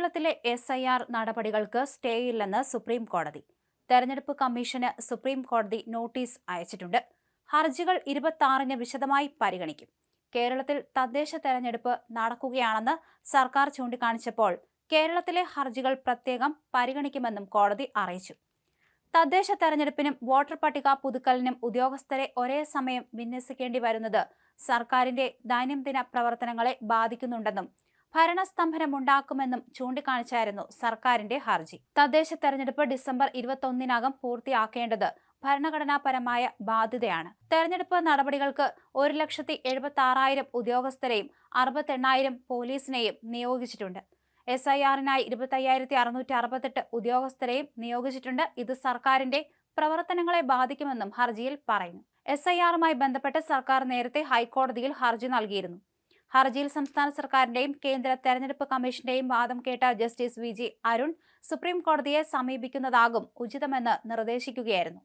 കേരളത്തിലെ S I R നടപടികൾക്ക് സ്റ്റേയില്ലെന്ന് supreme കോടതി. തെരഞ്ഞെടുപ്പ് കമ്മീഷന് സുപ്രീം കോടതി നോട്ടീസ് അയച്ചിട്ടുണ്ട്. ഹർജികൾ ഇരുപത്തി വിശദമായി പരിഗണിക്കും. കേരളത്തിൽ തദ്ദേശ തെരഞ്ഞെടുപ്പ് നടക്കുകയാണെന്ന് സർക്കാർ ചൂണ്ടിക്കാണിച്ചപ്പോൾ കേരളത്തിലെ ഹർജികൾ പ്രത്യേകം പരിഗണിക്കുമെന്നും കോടതി അറിയിച്ചു. തദ്ദേശ തെരഞ്ഞെടുപ്പിനും വോട്ടർ പട്ടിക പുതുക്കലിനും ഉദ്യോഗസ്ഥരെ ഒരേ സമയം വിന്യസിക്കേണ്ടി വരുന്നത് സർക്കാരിന്റെ ദൈനംദിന പ്രവർത്തനങ്ങളെ ബാധിക്കുന്നുണ്ടെന്നും ഭരണസ്തംഭനമുണ്ടാക്കുമെന്നും ചൂണ്ടിക്കാണിച്ചായിരുന്നു സർക്കാരിന്റെ ഹർജി. തദ്ദേശ തെരഞ്ഞെടുപ്പ് ഡിസംബർ ഇരുപത്തൊന്നിനകം പൂർത്തിയാക്കേണ്ടത് ഭരണഘടനാപരമായ ബാധ്യതയാണ്. തെരഞ്ഞെടുപ്പ് നടപടികൾക്ക് ഒരു ലക്ഷത്തി എഴുപത്തി ആറായിരം ഉദ്യോഗസ്ഥരെയും അറുപത്തെണ്ണായിരം പോലീസിനെയും നിയോഗിച്ചിട്ടുണ്ട്. എസ് ഐ ആറിനായി ഇരുപത്തയ്യായിരത്തി അറുന്നൂറ്റി അറുപത്തെട്ട് ഉദ്യോഗസ്ഥരെയും നിയോഗിച്ചിട്ടുണ്ട്. ഇത് സർക്കാരിന്റെ പ്രവർത്തനങ്ങളെ ബാധിക്കുമെന്നും ഹർജിയിൽ പറയുന്നു. എസ് ഐ ആറുമായി ബന്ധപ്പെട്ട് സർക്കാർ നേരത്തെ ഹൈക്കോടതിയിൽ ഹർജി നൽകിയിരുന്നു. ഹർജിയിൽ സംസ്ഥാന സർക്കാരിന്റെയും കേന്ദ്ര തെരഞ്ഞെടുപ്പ് കമ്മീഷന്റെയും വാദം കേട്ട justice V G Arun supreme കോടതിയെ സമീപിക്കുന്നതാകും ഉചിതമെന്ന് നിർദ്ദേശിക്കുകയായിരുന്നു.